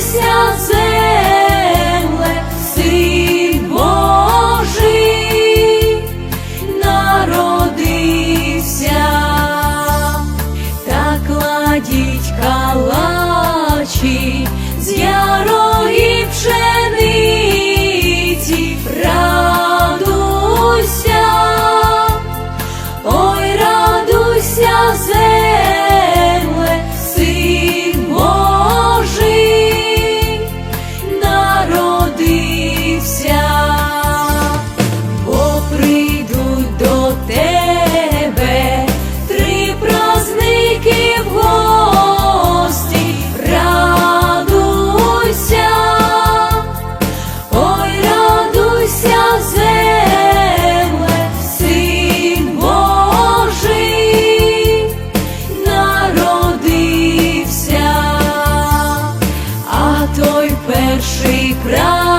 Вся земле, син Божий народився, та кладіть калачі з ярої пшени. Brahma.